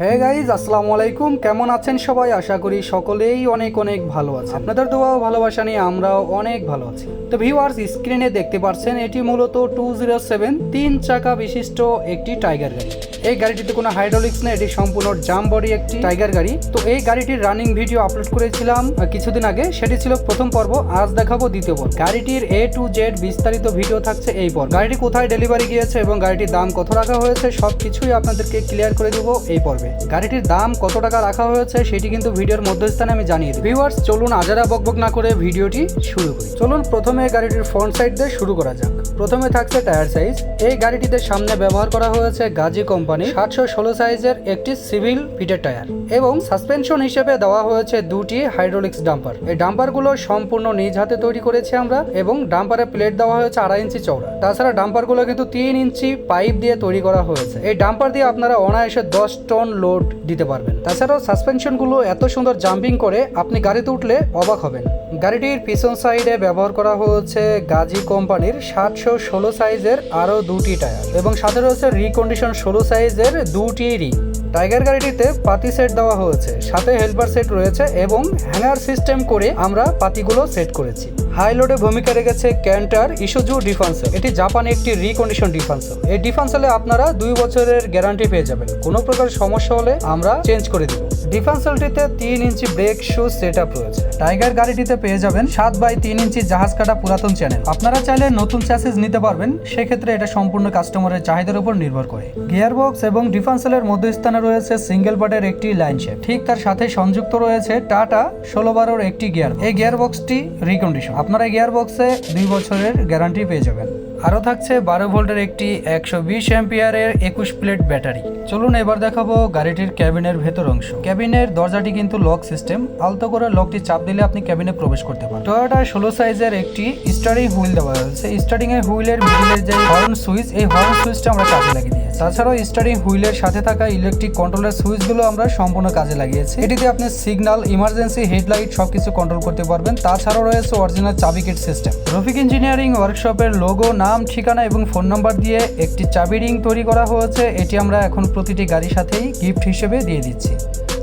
হ্যাঁ গাইজ আসসালামু আলাইকুম। কেমন আছেন সবাই? আশা করি সকলেই অনেক অনেক ভালো আছে আপনাদের দোয়া ও ভালোবাসা নিয়ে আমরাও অনেক ভালো আছি। তো ভিউয়ার্স স্ক্রিনে দেখতে পাচ্ছেন, এটি মূলত টু জিরো সেভেন তিন চাকা বিশিষ্ট একটি টাইগার গাড়ি। এই গাড়িটিতে কোনো হাইড্রোলিক্স নেই, এটি সম্পূর্ণ জাম বডি একটি টাইগার গাড়ি। তো এই গাড়িটির রানিং ভিডিও আপলোড করেছিলাম কিছুদিন আগে। সেটি ছিল প্রথম পর্ব, আজ দেখাবো দ্বিতীয় পর্ব। গাড়িটির এ টু জেড বিস্তারিত ভিডিও থাকছে এই পর্ব। গাড়িটি কোথায় ডেলিভারি গিয়েছে এবং গাড়িটির দাম কত রাখা হয়েছে সব কিছুই আপনাদেরকে ক্লিয়ার করে দেবো এই পর্বে। গাড়িটির দাম কত টাকা রাখা হয়েছে সেটি কিন্তু ভিডিওর মধ্যস্থানে আমি জানিয়ে দিই ভিউয়ার্স চলুন আজারা বকবক না করে ভিডিওটি শুরু করি। চলুন প্রথমে গাড়িটির ফ্রন্ট সাইড দিয়ে শুরু করা যাক। প্রথমে থাকছে টায়ার সাইজ এই গাড়িটিতে সামনে ব্যবহার করা হয়েছে গাজী কোম্পানি সাতশো ষোলো সাইজের একটি সিভিল পিটের টায়ার এবং সাসপেনশন হিসেবে দেওয়া হয়েছে দুটি হাইড্রোলিক্স ডাম্পার এই ডাম্পারগুলো সম্পূর্ণ নিজ হাতে তৈরি করেছি আমরা এবং ডাম্পারে প্লেট দেওয়া হয়েছে আড়াই ইঞ্চি চওড়া। তাছাড়া ডাম্পারগুলো কিন্তু তিন ইঞ্চি পাইপ দিয়ে তৈরি করা হয়েছে। এই ডাম্পার দিয়ে আপনারা অনায়াসে দশ টন লোড দিতে পারবেন। তাছাড়াও সাসপেনশনগুলো এত সুন্দর জাম্পিং করে আপনি গাড়িতে উঠলে অবাক হবেন। গাড়িটির পিছন সাইডে ব্যবহার করা হয়েছে গাজী কোম্পানির সাতশো ষোলো সাইজের আরও দুটি টায়ার এবং সাথে রয়েছে রিকন্ডিশন ষোলো সাইজের দুটি রিং টাইগার গাড়িটিতে পাতি সেট দেওয়া হয়েছে, সাথে হেল্পার সেট রয়েছে এবং হ্যাঙ্গার সিস্টেম করে আমরা পাতিগুলো সেট করেছি। হাই লোডে ভূমিকা রেখেছে ক্যান্টার ইস্যুজু ডিফান্সেল। এটি জাপানি একটি রিকন্ডিশন ডিফান্সেল। এই ডিফান্সেলে আপনারা দুই বছরের গ্যারান্টি পেয়ে যাবেন। কোনো প্রকার সমস্যা হলে আমরা চেঞ্জ করে দিব। ডিফান্সেলটিতে তিন inch brake shoe set up রয়েছে। টাইগার গাড়িটিতে পেয়ে যাবেন সাত বাই তিন ইঞ্চি জাহাজ কাটা পুরাতন চ্যানেল আপনারা চাইলে নতুন চ্যাসেজ নিতে পারবেন। সেক্ষেত্রে এটা সম্পূর্ণ কাস্টমারের চাহিদার উপর নির্ভর করে। গিয়ার বক্স এবং ডিফান্সেলের মধ্যস্থানে রয়েছে সিঙ্গেল পার্টের একটি লাইন শেপ ঠিক তার সাথে সংযুক্ত রয়েছে টাটা ষোলো বারোর একটি গিয়ার এই গিয়ার বক্সটি রিকন্ডিশন আপনারা গিয়ার বক্সে দুই বছরের গ্যারান্টি পেয়ে যাবেন। আরও থাকছে বারো ভোল্টের একটি একশো বিশ অ্যাম্পিয়ারের একুশ প্লেট ব্যাটারি। চলুন এবার দেখাবো গাড়িটির ক্যাবিনের ভেতর অংশ। ক্যাবিনের দরজাটি কিন্তু লক সিস্টেম। আলতো করে লকটি চাপ দিলে আপনি ক্যাবিনে প্রবেশ করতে পারেন টয়োটা ষোলো সাইজের একটি স্টারিং হুইল দেওয়া হয়েছে। স্টারিং এর হুইলের মিডিলের যে হর্ন সুইচ এই হর্ন সুইচটা আমরা কাজে লাগিয়ে তাছাড়াও স্টারিং হুইলের সাথে থাকা ইলেকট্রিক কন্ট্রোলের সুইচগুলো আমরা সম্পূর্ণ কাজে লাগিয়েছি। এটিতে আপনি সিগন্যাল ইমার্জেন্সি হেডলাইট সবকিছু কন্ট্রোল করতে পারবেন। তাছাড়াও রয়েছে অরিজিনাল চাবি কিট সিস্টেম রফিক ইঞ্জিনিয়ারিং ওয়ার্কশপের লোগো নাম, ঠিকানা এবং ফোন নাম্বার দিয়ে একটি চাবি রিং তৈরি করা হয়েছে। এটি আমরা এখন প্রতিটি গাড়ির সাথেই গিফট হিসেবে দিয়ে দিচ্ছি।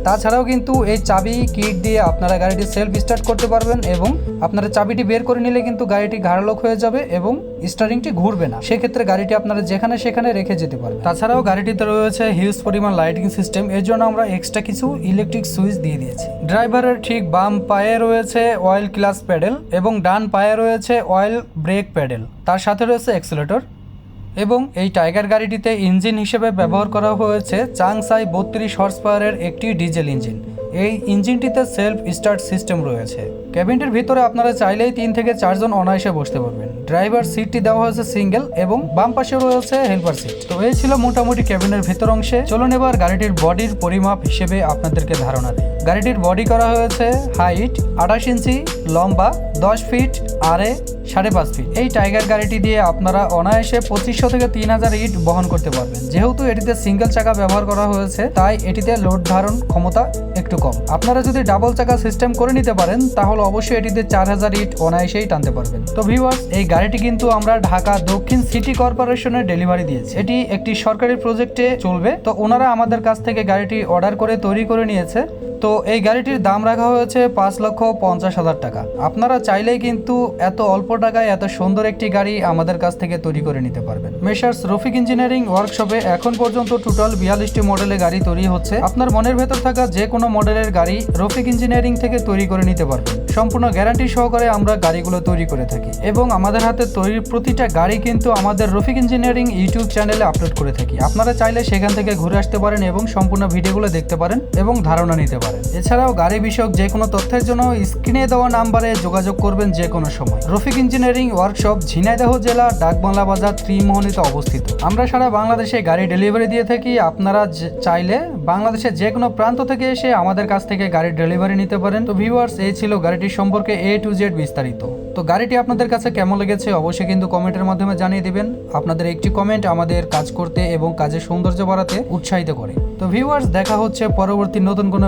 তাছাড়াও কিন্তু এই চাবি, কিট দিয়ে আপনারা গাড়িটি সেলফ স্টার্ট করতে পারবেন এবং আপনারা চাবিটি বের করে নিলে কিন্তু গাড়িটি ঘাড়লোক হয়ে যাবে এবং স্টারিংটি ঘুরবে না। সেক্ষেত্রে গাড়িটি আপনারা যেখানে সেখানে রেখে যেতে পারবেন। তাছাড়াও গাড়িটিতে রয়েছে হিউজ পরিমাণ লাইটিং সিস্টেম এর জন্য আমরা এক্সট্রা কিছু ইলেকট্রিক সুইচ দিয়ে দিয়েছি। ড্রাইভারের ঠিক বাম পায়ে রয়েছে অয়েল ক্লাস প্যাডেল এবং ডান পায়ে রয়েছে অয়েল ব্রেক প্যাডেল তার সাথে রয়েছে অ্যাক্সেলেটর এবং এই টাইগার গাড়িটিতে ইঞ্জিন হিসেবে ব্যবহার করা হয়েছে চাংসাই বত্রিশ হর্স পাওয়ারের একটি ডিজেল ইঞ্জিন। এই ইঞ্জিনটিতে সেলফ স্টার্ট সিস্টেম রয়েছে। ক্যাবিনটির ভিতরে আপনারা চাইলেই তিন থেকে চারজন অনায়াসে বসতে পারবেন। ড্রাইভার সিটটি দেওয়া হয়েছে সিঙ্গেল এবং বাম পাশে রয়েছে হেল্পার সিট। তো এই ছিল মোটামুটি ক্যাবিনের ভিতর অংশে। চলুন এবার গাড়িটির বডির পরিমাপ হিসেবে আপনাদেরকে ধারণা দিই। গাড়িটির বডি করা হয়েছে হাইট আঠাশ ইঞ্চি, লম্বা দশ ফিট আরে সাড়ে পাঁচ ফিট এই টাইগার গাড়িটি দিয়ে আপনারা অনায়াসে পঁচিশশো থেকে তিন হাজার ইট বহন করতে পারবেন। যেহেতু এটিতে সিঙ্গেল চাকা ব্যবহার করা হয়েছে, তাই এটিতে লোড ধারণ ক্ষমতা একটু কম। আপনারা যদি ডাবল চাকা সিস্টেম করে নিতে পারেন, তাহলে অবশ্যই এটিতে চার হাজার ইট অনায়াসেই টানতে পারবেন। তো ভিউয়ার্স এই গাড়িটি কিন্তু আমরা ঢাকা দক্ষিণ সিটি কর্পোরেশনের ডেলিভারি দিয়েছি। এটি একটি সরকারি প্রজেক্টে চলবে। তো ওনারা আমাদের কাছ থেকে গাড়িটি অর্ডার করে তৈরি করে নিয়েছে। তো এই গাড়িটির দাম রাখা হয়েছে পাঁচ লক্ষ পঞ্চাশ হাজার টাকা। আপনারা চাইলেই কিন্তু এত অল্প টাকায় এত সুন্দর একটি গাড়ি আমাদের কাছ থেকে তৈরি করে নিতে পারবেন। মেশার্স রফিক ইঞ্জিনিয়ারিং ওয়ার্কশপে এখন পর্যন্ত টোটাল বিয়াল্লিশটি মডেলের গাড়ি তৈরি হচ্ছে। আপনার মনের ভেতর থাকা যে কোনো মডেলের গাড়ি রফিক ইঞ্জিনিয়ারিং থেকে তৈরি করে নিতে পারবেন। সম্পূর্ণ গ্যারান্টি সহকারে আমরা গাড়িগুলো তৈরি করে থাকি এবং আমাদের হাতে তৈরির প্রতিটা গাড়ি কিন্তু আমাদের রফিক ইঞ্জিনিয়ারিং ইউটিউব চ্যানেলে আপলোড করে থাকি। আপনারা চাইলে সেখান থেকে ঘুরে আসতে পারেন এবং সম্পূর্ণ ভিডিওগুলো দেখতে পারেন এবং ধারণা নিতে পারেন। এছাড়াও গাড়ি বিষয়ক যে কোনো তথ্যের জন্য স্ক্রিনে দেওয়া নাম্বারে যোগাযোগ করবেন যে কোনো সময়। রফিক ইঞ্জিনিয়ারিং ওয়ার্কশপ, ঝিনাইদহ জেলা, ডাকবাংলা বাজার, ত্রিমোহনীতে অবস্থিত। আমরা সারা বাংলাদেশে গাড়ি ডেলিভারি দিয়ে থাকি। আপনারা চাইলে বাংলাদেশের যে কোনো প্রান্ত থেকে এসে আমাদের কাছ থেকে গাড়ির ডেলিভারি নিতে পারেন। তো ভিউয়ার্স, এই ছিল গাড়িটির সম্পর্কে এ টু জেড বিস্তারিত। তো গাড়িটি আপনাদের কাছে কেমন লেগেছে অবশ্যই কিন্তু কমেন্টের মাধ্যমে জানিয়ে দিবেন। আপনাদের একটি কমেন্ট আমাদের কাজ করতে এবং কাজের সৌন্দর্য বাড়াতে উৎসাহিত করে। তো ভিউয়ার্স, দেখা হচ্ছে পরবর্তী নতুন কোনো